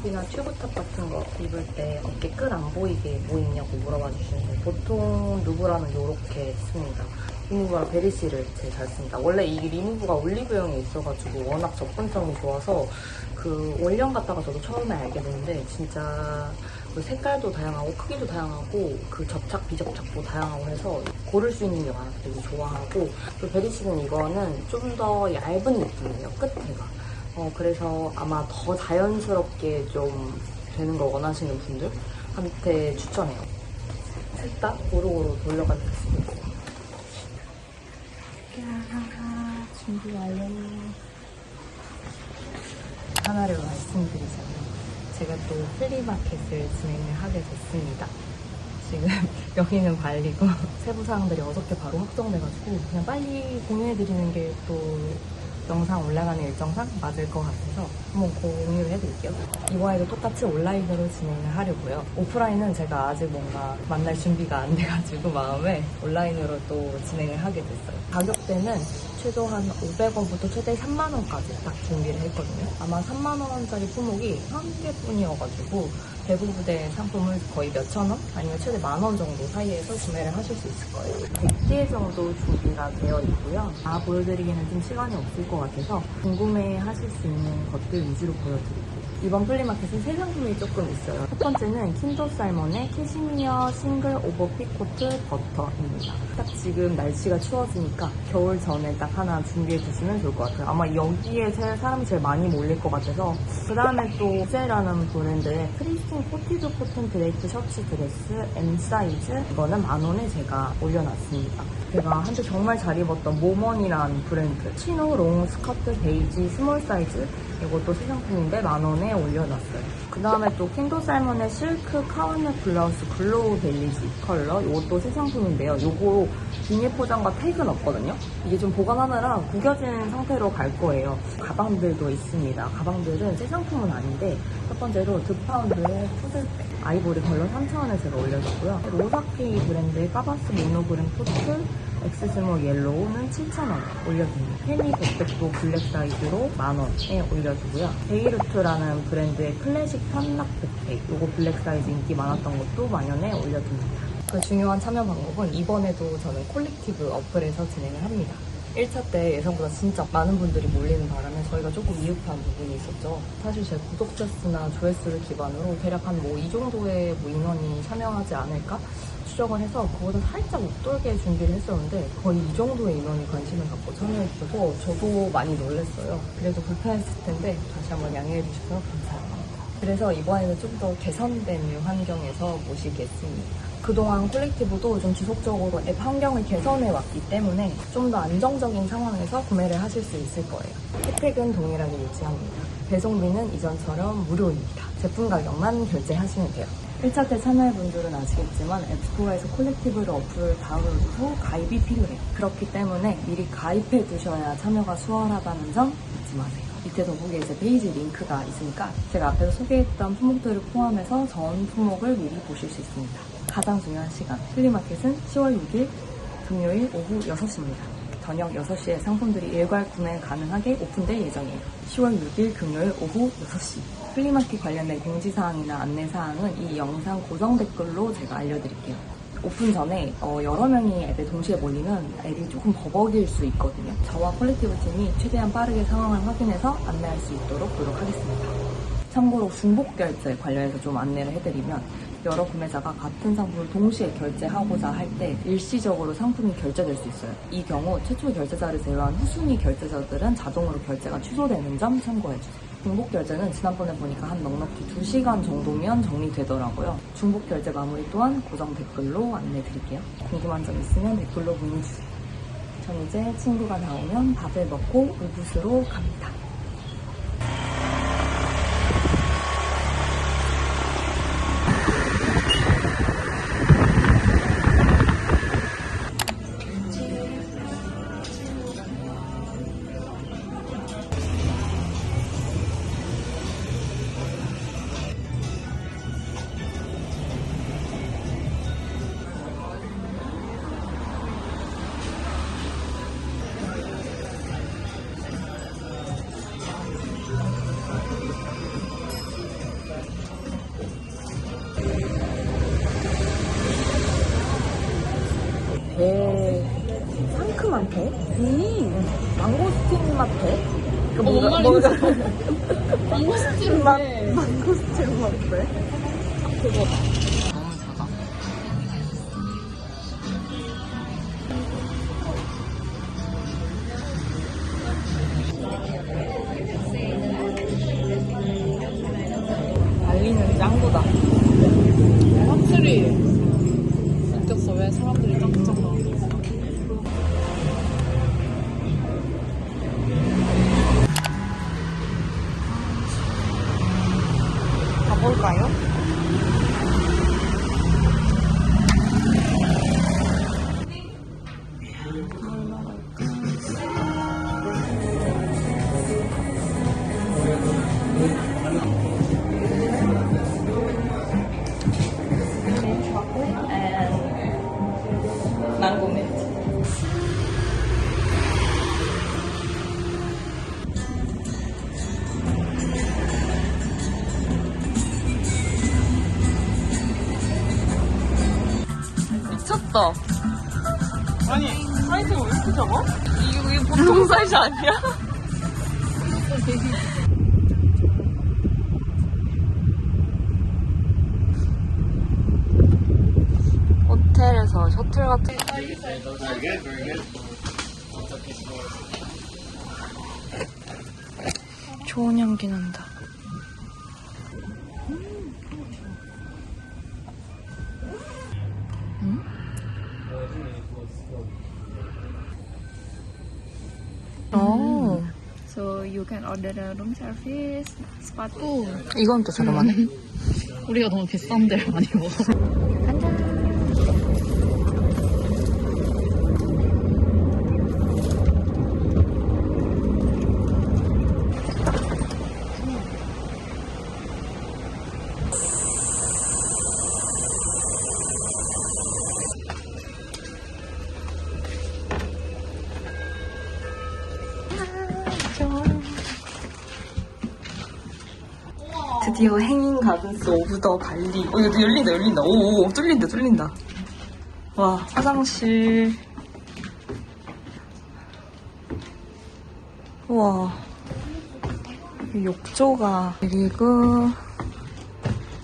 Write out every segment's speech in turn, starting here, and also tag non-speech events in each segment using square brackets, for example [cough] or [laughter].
탑이나 튜브탑 같은 거 입을 때 어깨 끝 안 보이게 뭐 입냐고 물어봐 주시는데 보통 누브라는 이렇게 씁니다. 리무브랑 베리시를 제일 잘 씁니다. 원래 이 리무브가 올리브영에 있어가지고 워낙 접근성이 좋아서 그 원령 갖다가 저도 처음에 알게 됐는데 진짜 그 색깔도 다양하고 크기도 다양하고 그 접착 비접착도 다양하고 해서 고를 수 있는 게 많아서 되게 좋아하고 또 베리시는 이거는 좀 더 얇은 느낌이에요 끝에가 어, 그래서 아마 더 자연스럽게 좀 되는 걸 원하시는 분들한테 추천해요. 셋다 고루고루 돌려가겠습니다. 야, 준비 완료. 하나를 말씀드리자면, 제가 또 플리마켓을 진행을 하게 됐습니다. 지금 [laughs] 여기는 발리고 [laughs] 세부 사항들이 어저께 바로 확정돼가지고 그냥 빨리 공유해드리는 게또 영상 올라가는 일정상 맞을 것 같아서 한번 공유를 해드릴게요. 이번에도 똑같이 온라인으로 진행을 하려고요. 오프라인은 제가 아직 뭔가 만날 준비가 안 돼가지고 마음에 온라인으로 또 진행을 하게 됐어요. 가격대는 최소 한 500원부터 최대 3만원까지 딱 준비를 했거든요. 아마 3만원짜리 품목이 한 개뿐이어가지고 대부분의 상품을 거의 몇천 원 아니면 최대 만원 정도 사이에서 구매를 하실 수 있을 거예요. 100개 정도 준비가 되어 있고요. 다 보여드리기는 좀 시간이 없을 것 같아서 궁금해 하실 수 있는 것들 위주로 보여드릴게요. 이번 플리마켓은 세 상품이 조금 있어요. 첫 번째는 킨더 살몬의 캐시미어 싱글 오버핏 코트 버터입니다. 딱 지금 날씨가 추워지니까 겨울 전에 딱 하나 준비해 두시면 좋을 것 같아요. 아마 여기에 제일 사람이 제일 많이 몰릴 것 같아서 그 다음에 또 셀라는 브랜드의 크리스틴 코티드 코튼 드레이프 셔츠 드레스 M 사이즈 이거는 만 원에 제가 올려놨습니다. 제가 한때 정말 잘 입었던 모먼이라는 브랜드 치노 롱 스커트 베이지 스몰 사이즈 이것도 새 상품인데 만 원에 올려놨어요. 그 다음에 또 킨도 살몬의 실크 카운넷 블라우스 글로우 벨리지 컬러 이것도 새 상품인데요. 요거 비닐 포장과 택은 없거든요. 이게 좀 보관하느라 구겨진 상태로 갈 거예요. 가방들도 있습니다. 가방들은 새 상품은 아닌데 첫 번째로 드파운드의 푸들백 아이보리 컬러 3,000원에 제가 올려줬고요. 로사키 브랜드의 까바스 모노그램 포트 엑스스몰 옐로우는 7,000원 올려줍니다. 페니 백백도 블랙 사이즈로 만원에 올려주고요. 베이루트라는 브랜드의 클래식 편락 백팩 요거 블랙 사이즈 인기 많았던 것도 만원에 올려줍니다. 그 중요한 참여 방법은 이번에도 저는 콜렉티브 어플에서 진행을 합니다. 1차 때 예상보다 진짜 많은 분들이 몰리는 바람에 저희가 조금 미흡한 부분이 있었죠. 사실 제 구독자 수나 조회수를 기반으로 대략 한 뭐 이 정도의 뭐 인원이 참여하지 않을까 추정을 해서 그보다 살짝 웃돌게 준비를 했었는데 거의 이 정도의 인원이 관심을 갖고 참여해주셔서 저도 많이 놀랐어요. 그래도 불편했을 텐데 다시 한번 양해해 주셔서 감사합니다. 그래서 이번에는 좀 더 개선된 환경에서 모시겠습니다. 그동안 콜렉티브도 좀 지속적으로 앱 환경을 개선해 왔기 때문에 좀 더 안정적인 상황에서 구매를 하실 수 있을 거예요. 혜택은 동일하게 유지합니다. 배송비는 이전처럼 무료입니다. 제품 가격만 결제하시면 돼요. 1차 때 참여해 분들은 아시겠지만 앱스토어에서 콜렉티브를 어플 다운로드 후 가입이 필요해요. 그렇기 때문에 미리 가입해 두셔야 참여가 수월하다는 점 잊지 마세요. 밑에 더보기에 제 페이지 링크가 있으니까 제가 앞에서 소개했던 품목들을 포함해서 전 품목을 미리 보실 수 있습니다. 가장 중요한 시간, 플리마켓은 10월 6일 금요일 오후 6시입니다. 저녁 6시에 상품들이 일괄 구매 가능하게 오픈될 예정이에요. 10월 6일 금요일 오후 6시. 플리마켓 관련된 공지사항이나 안내사항은 이 영상 고정 댓글로 제가 알려드릴게요. 오픈 전에 어, 여러 명이 앱에 동시에 몰리면 앱이 조금 버벅일 수 있거든요. 저와 콜렉티브 팀이 최대한 빠르게 상황을 확인해서 안내할 수 있도록 노력하겠습니다. 참고로 중복 결제 관련해서 좀 안내를 해드리면 여러 구매자가 같은 상품을 동시에 결제하고자 할 때 일시적으로 상품이 결제될 수 있어요. 이 경우 최초 결제자를 제외한 후순위 결제자들은 자동으로 결제가 취소되는 점 참고해주세요. 중복 결제는 지난번에 보니까 한 넉넉히 2시간 정도면 정리되더라고요. 중복 결제 마무리 또한 고정 댓글로 안내 드릴게요. 궁금한 점 있으면 댓글로 문의 주세요. 전 이제 친구가 나오면 밥을 먹고 우붓으로 갑니다. 배? 음 망고스틴 맛 배? 그 뭔가 뭔가 망고스틴 맛 [laughs] 망고스틴 맛 배? 그거 아니야? 호텔에서 셔틀 같은 좋은 향기 난다. You can order the room service, sepatu. 이건 또 저렴하네. 우리가 너무 비싼데 많이 먹어. 드디어 행인 가든스 오브 더 발리. 어, 이거 열린다, 열린다. 오, 오, 뚫린다, 뚫린다. 와, 화장실. 우와. 이 욕조가. 그리고,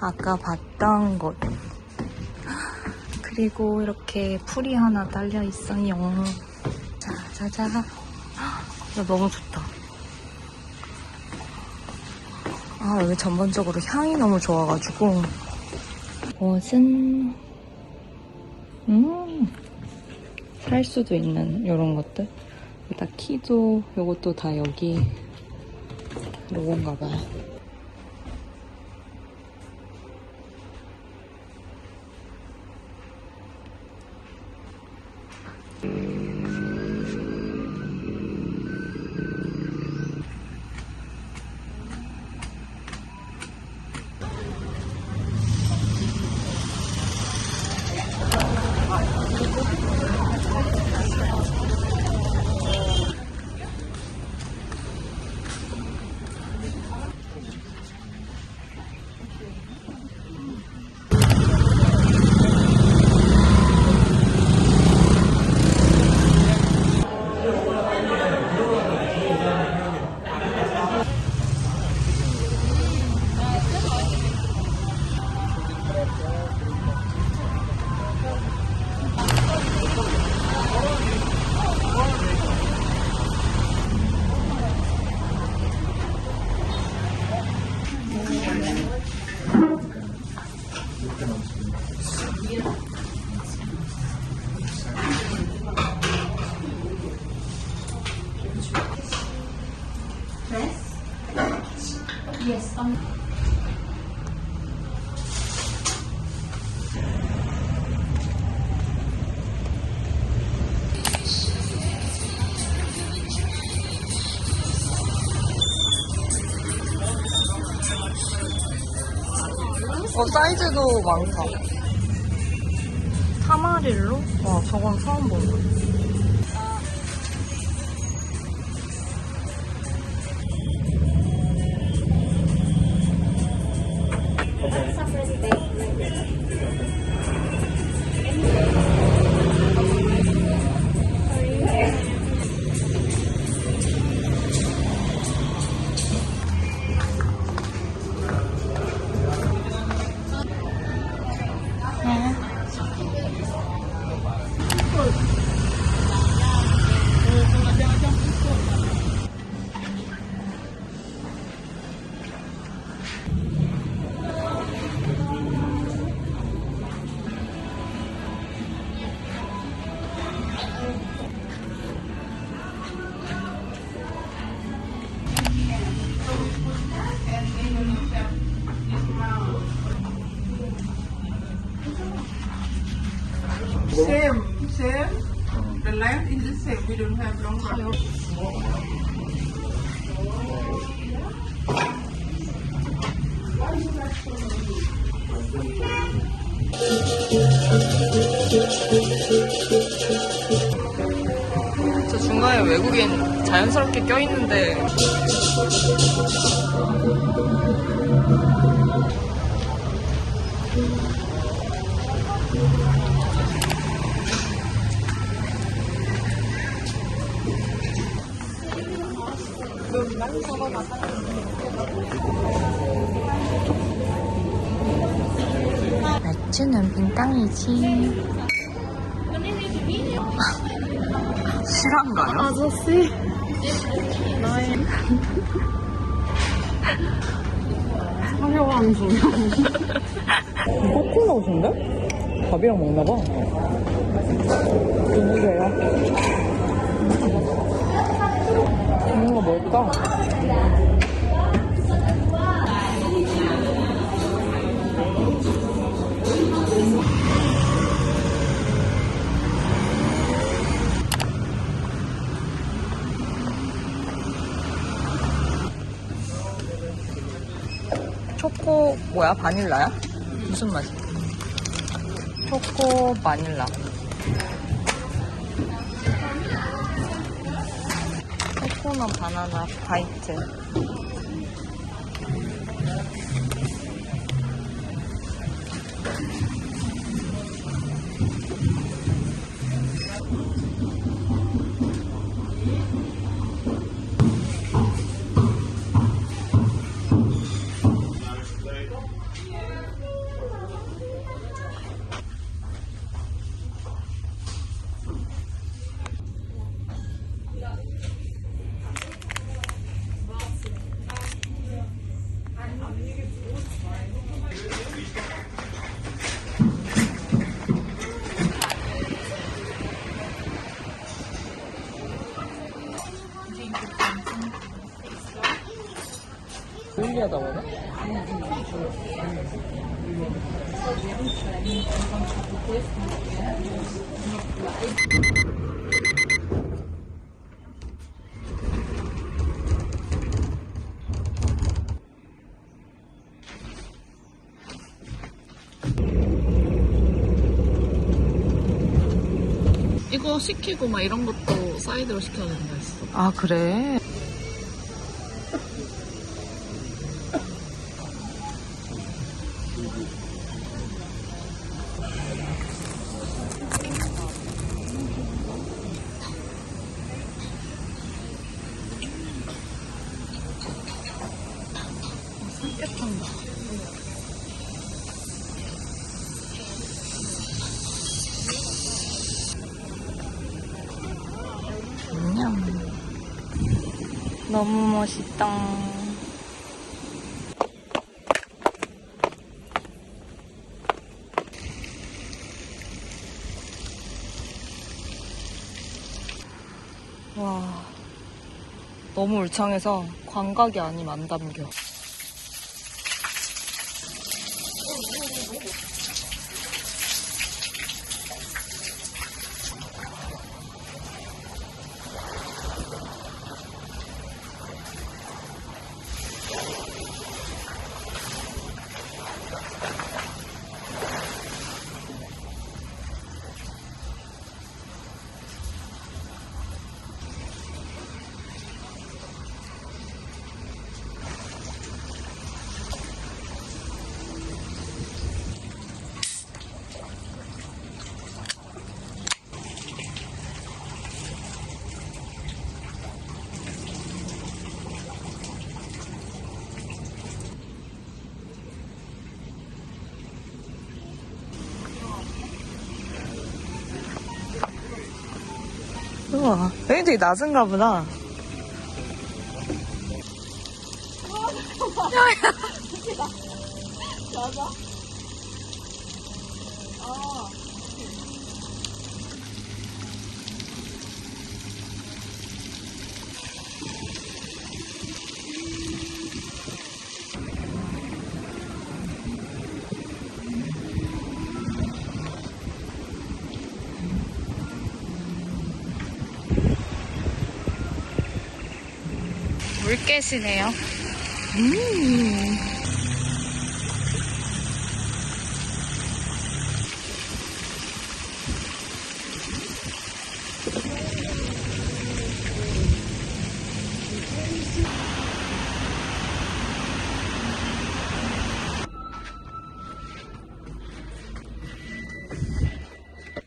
아까 봤던 곳. 그리고 이렇게 풀이 하나 딸려 있어요. 자, 자, 자. 야, 너무 좋다. 아, 여기 전반적으로 향이 너무 좋아가지고. 옷은, 음, 살 수도 있는 이런 것들. 다 키도, 요것도 다 여기 로고인가 봐요. 어, 사이즈도 많다. 타마릴로? 와, 저건 처음 본다. 저 중간에 외국인 자연스럽게 껴있는데. 맥주는 빈땅이지. 실한가요? 아저씨. 나의. 조명. 코코넛인데? 밥이랑 먹나봐. 누구세요? 이거 뭘까? 뭐야 바닐라야? 무슨 맛이야? 초코 바닐라. 코코넛 바나나 바이트. 오일리하다 보네? 이거 시키고 막 이런 것도 사이드로 시켜야 된다 했어. 아 그래? 안녕. 너무 멋있다. 와, 너무 울창해서 광각이 아니면 안 담겨. 우와, 여기 되게 낮은가 보다. 물 개시네요.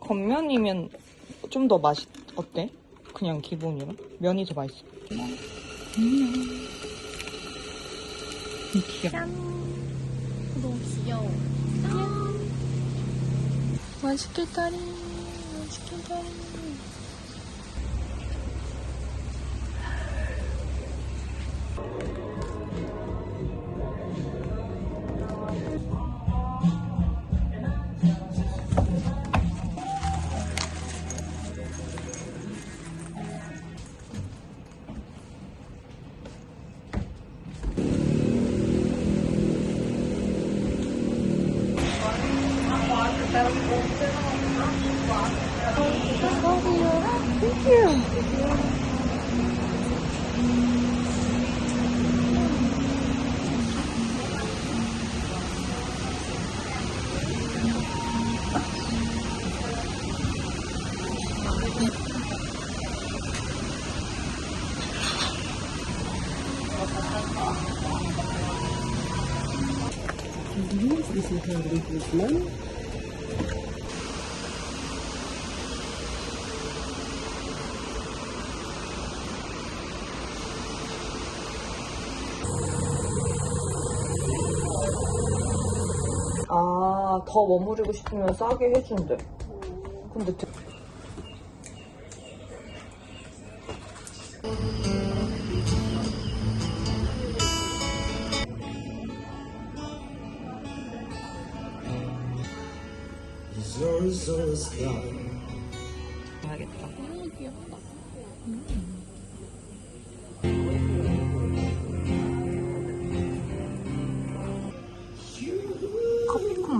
겉면이면 좀 더 맛이 어때? 그냥 기본이랑? 면이 더 맛있어. 음. 귀여워. 너무 귀여워. 맛있겠다니. 맛있겠다 니. 아, 더 머무르고 싶으면 싸게 해준대. 근데 되- 알겠다. 커피콩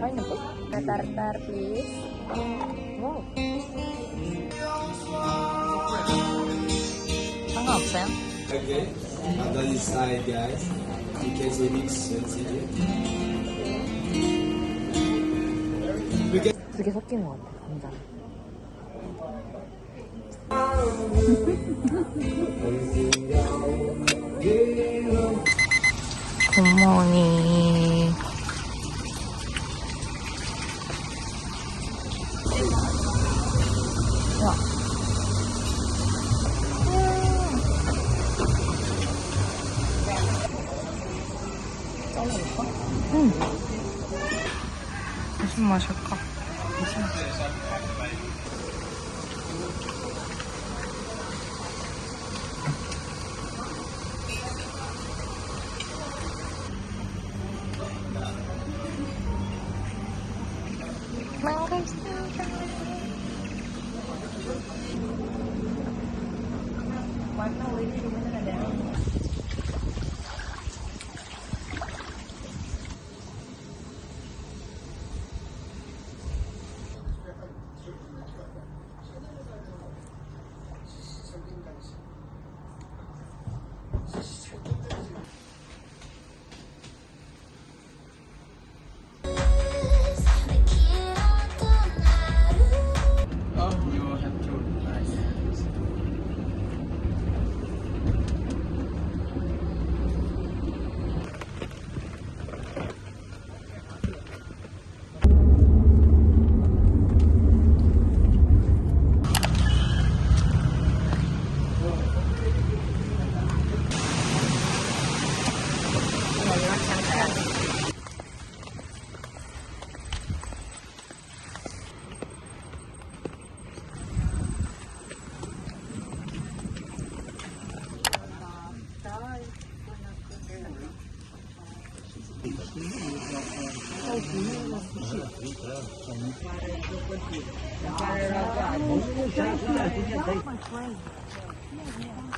파인애플? Tartar please. 와우. 상관없어요? Okay, and that is side, guys. You can see mix sensitive. 두개 섞인 것 같아, 감자랑. 굿모닝.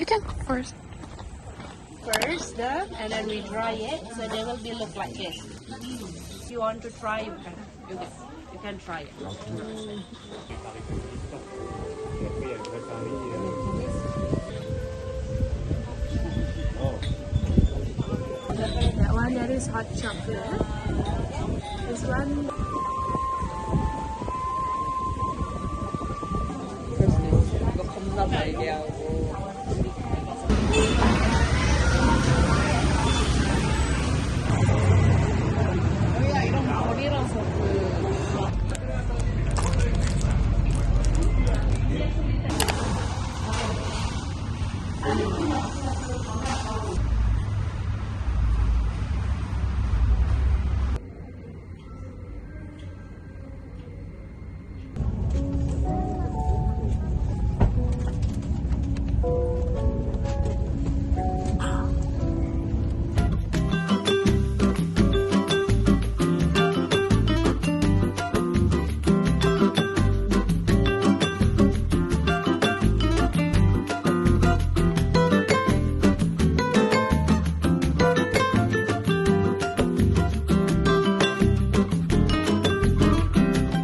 You can first. first the and then we dry it so they will be look like this if you want to try you can you can, you can try it That one that is hot chocolate. This one ગયા